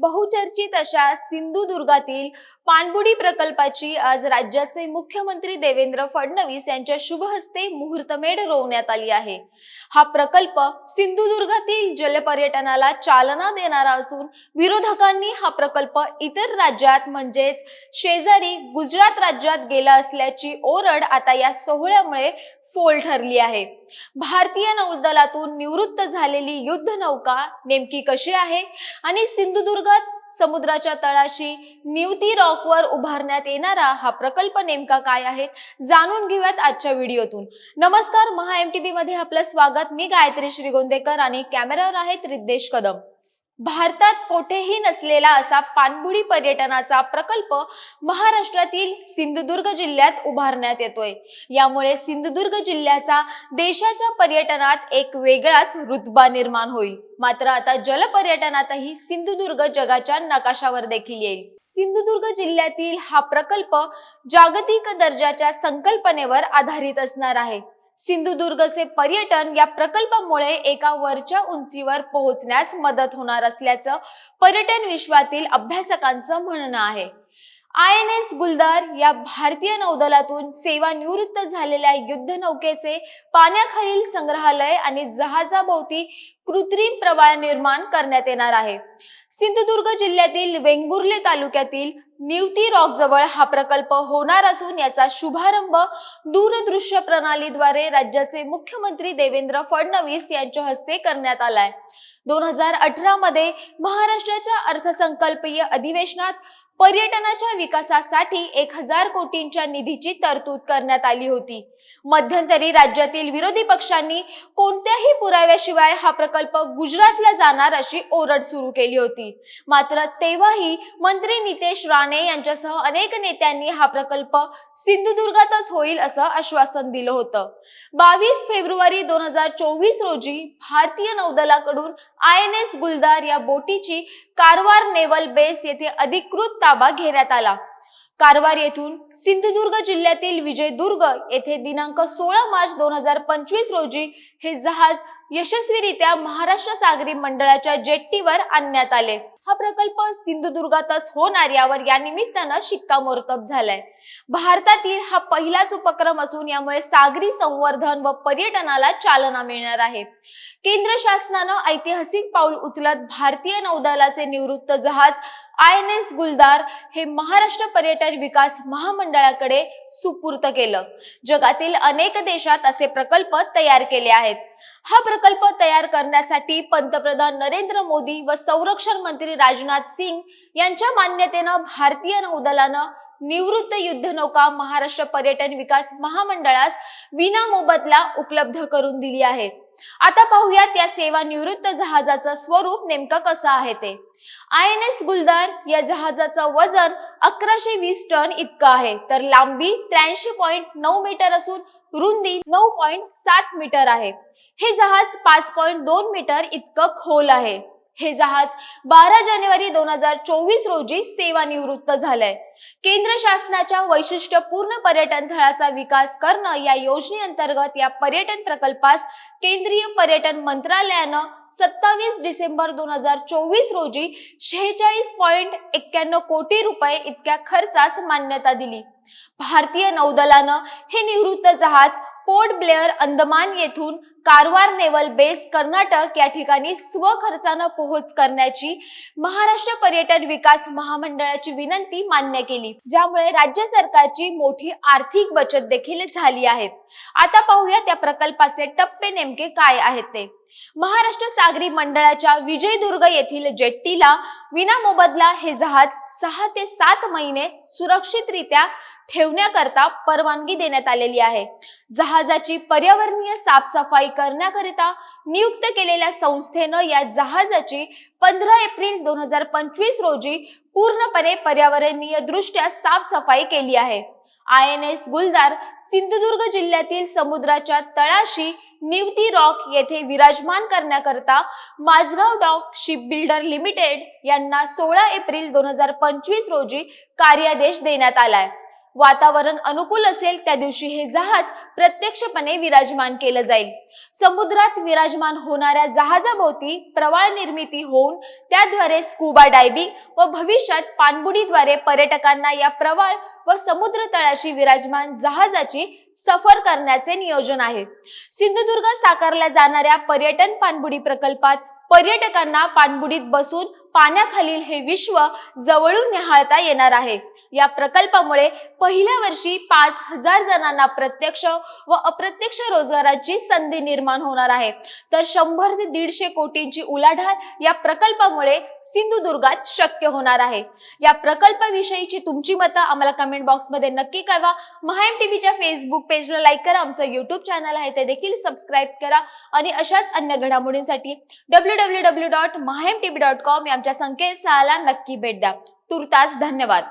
बहुचर्चित अशा सिंधुदुर्गातील पाणबुडी प्रकल्पाची आज राज्याचे मुख्यमंत्री देवेंद्र फडणवीस यांच्या शुभहस्ते मुहूर्तमेढ रोवण्यात आली आहे. हा प्रकल्प सिंधुदुर्गातील जलपर्यटनाला चालना देणारा असून विरोधकांनी हा प्रकल्प इतर राज्यात म्हणजेच शेजारी गुजरात राज्यात गेला असल्याची ओरड आता या सोहळ्यामुळे फोल ठरली आहे. भारतीय नौदलातून निवृत्त झालेली युद्ध नौका नेमकी कशी आहे? आणि सिंधुदुर्ग अंतर्गत समुद्राच्या तळाशी निवती रॉकवर उभारण्यात येणारा हा प्रकल्प नेमका काय आहे जाणून घेऊयात आजच्या व्हिडिओतून. नमस्कार महा एम टी बी मध्ये आपलं स्वागत. मी गायत्री श्रीगोंदेकर आणि कॅमेरावर आहेत रिद्देश कदम. भारतात कोठेही नसलेला असा पाणबुडी पर्यटनाचा प्रकल्प महाराष्ट्रातील सिंधुदुर्ग जिल्ह्यात उभारण्यात येतोय. यामुळे सिंधुदुर्ग जिल्ह्याचा देशाच्या पर्यटनात एक वेगळाच रुतबा निर्माण होईल. मात्र आता जलपर्यटनातही सिंधुदुर्ग जगाच्या नकाशावर देखील येईल. सिंधुदुर्ग जिल्ह्यातील हा प्रकल्प जागतिक दर्जाच्या संकल्पनेवर आधारित असणार आहे. सिंधुदुर्गचे पर्यटन या प्रकल्पामुळे एका वरच्या उंचीवर पोहोचण्यास मदत होणार असल्याचं पर्यटन विश्वातील अभ्यासकांचं म्हणणं आहे. आय एन एस गुलदार या भारतीय नौदलातून सेवानिवृत्त झालेल्या युद्ध नौकेचे पाण्याखालील संग्रहालय आणि जहाजाभोवती कृत्रिम प्रवाळ निर्माण करण्यात येणार आहे. सिंधुदुर्ग जिल्ह्यातील वेंगुर्ले तालुक्यातील निवती रॉक जवळ हा प्रकल्प होणार असून याचा शुभारंभ दूरदृश्य प्रणालीद्वारे राज्याचे मुख्यमंत्री देवेंद्र फडणवीस यांच्या हस्ते करण्यात आलाय. दोन हजार अठरा मध्ये महाराष्ट्राच्या अर्थसंकल्पीय अधिवेशनात पर्यटनाच्या विकासासाठी एक हजार कोटींच्या निधीची तरतूद करण्यात आली होती. मध्यंतरी राज्यातील विरोधी पक्षांनी कोणत्याही पुराव्याशिवाय हा प्रकल्प गुजरातला जाणार अशी ओरड सुरू केली होती. मात्र तेव्हाही मंत्री नितेश राणे यांच्यासह अनेक नेत्यांनी हा प्रकल्प सिंधुदुर्गातच होईल असं आश्वासन दिलं होतं. बावीस फेब्रुवारी दोन हजार चोवीस रोजी भारतीय नौदलाकडून आय एन एस गुलदार या बोटीची कारवार नेव्हल बेस येथे अधिकृत ताबा घेण्यात आला. कारवार येथून सिंधुदुर्ग जिल्ह्यातील विजयदुर्ग येथे दिनांक सोळा मार्च दोन हजार पंचवीस रोजी हे जहाज यशस्वीरित्या महाराष्ट्र सागरी मंडळाच्या जेट्टीवर आणण्यात आले. हा प्रकल्प सिंधुदुर्गातच होणार यावर या निमित्तानं शिक्कामोर्तब झालाय. भारतातील हा पहिलाच उपक्रम असून यामुळे सागरी संवर्धन व पर्यटनाला चालना मिळणार आहे. केंद्र शासनानं ऐतिहासिक पाऊल उचलत भारतीय नौदलाचे निवृत्त जहाज आय एन एस गुलदार हे महाराष्ट्र पर्यटन विकास महामंडळाकडे सुपूर्त केलं. जगातील अनेक देशात असे प्रकल्प तयार केले आहेत. हा प्रकल्प तयार करण्यासाठी पंतप्रधान नरेंद्र मोदी व संरक्षण मंत्री राजनाथ सिंग यांच्या मान्यतेनं भारतीय नौदलानं निवृत्त युद्धनौका महाराष्ट्र पर्यटन विकास महामंडळास विना मोबदला उपलब्ध करून दिली आहे. आता पाहूयात या सेवा निवृत्त जहाजाचं स्वरूप नेमकं कसं आहे ते. आय एन एस गुलदार या जहाजाचं वजन अकराशे वीस टन इतकं आहे. तर लांबी त्र्याऐंशी पॉईंट नऊ मीटर असून रुंदी नऊ पॉईंट सात मीटर आहे. हे जहाज पाच पॉईंट दोन मीटर इतकं खोल आहे. हे जहाज बारा जानेवारी दोन हजार चोवीस रोजी सेवानिवृत्त झालंय. केंद्र शासनाच्या वैशिष्ट्यपूर्ण पर्यटन स्थळाचा विकास करणं या योजनेअंतर्गत या पर्यटन प्रकल्पास केंद्रीय पर्यटन मंत्रालयानं सत्तावीस डिसेंबर दोन हजार चोवीस रोजी शेहेचाळीस पॉइंट एक्क्याण्णव कोटी रुपये इतक्या खर्चास मान्यता दिली. भारतीय नौदलानं हे निवृत्त जहाज पोर्ट ब्लेअर अंदमान येथून कारवार नेव्हल बेस कर्नाटक या ठिकाणी स्वखर्चानं पोहोच करण्याची महाराष्ट्र पर्यटन विकास महामंडळाची विनंती मान्य केली. ज्यामुळे राज्य सरकारची मोठी आर्थिक बचत देखील झाली आहे. आता पाहूया त्या प्रकल्पाचे टप्पे नेमके काय आहेत ते. महाराष्ट्र सागरी मंडळाच्या विजयदुर्ग येथील जेट्टीला विनामोबदला हे जहाज सहा ते सात महिने सुरक्षितरित्या ठेवण्याकरता परवानगी देण्यात आलेली आहे. जहाजाची पर्यावरणीय साफसफाई करण्याकरिता नियुक्त केलेल्या संस्थेनं या जहाजाची पंधरा एप्रिल दोन हजार पंचवीस रोजी पूर्णपणे पर्यावरणीय दृष्ट्या साफसफाई केली आहे. आय एन एस गुलदार सिंधुदुर्ग जिल्ह्यातील समुद्राच्या तळाशी निवती रॉक येथे विराजमान करण्याकरता Mazagon dock ship builder limited यांना सोळा एप्रिल दोन हजार पंचवीस रोजी कार्यादेश देण्यात आलाय. वातावरण अनुकूल असेल त्या दिवशी हे जहाज प्रत्यक्षपणे विराजमान केलं जाईल. समुद्रात विराजमान होणाऱ्या जहाजाभोवती प्रवाळ निर्मिती होऊन त्याद्वारे स्कुबा डायव्हिंग व भविष्यात पाणबुडीद्वारे पर्यटकांना या प्रवाळ व समुद्र तळाशी विराजमान जहाजाची सफर करण्याचे नियोजन आहे. सिंधुदुर्ग साकारल्या जाणाऱ्या पर्यटन पाणबुडी प्रकल्पात पर्यटकांना पाणबुडीत बसून पाण्याखालील हे विश्व जवळून निहाळता येणार आहे. या प्रकल्पामुळे पहिल्या वर्षी पाच हजार जणांना प्रत्यक्ष व अप्रत्यक्ष रोजगाराची संधी निर्माण होणार आहे. तर शंभर ते दीडशे कोटींची उलाढाल या प्रकल्पामुळे सिंधुदुर्गात शक्य होणार आहे. या प्रकल्पाविषयीची तुमची मतं आम्हाला कमेंट बॉक्समध्ये नक्की कळवा. महाएम टीव्हीच्या फेसबुक पेजला लाईक करा. आमचं युट्यूब चॅनल आहे ते देखील सबस्क्राईब करा. आणि अशाच अन्य घडामोडींसाठी W W W dot MahaM TV dot com या आमच्या संकेतस्थळाला नक्की भेट द्या. तुर्तास धन्यवाद.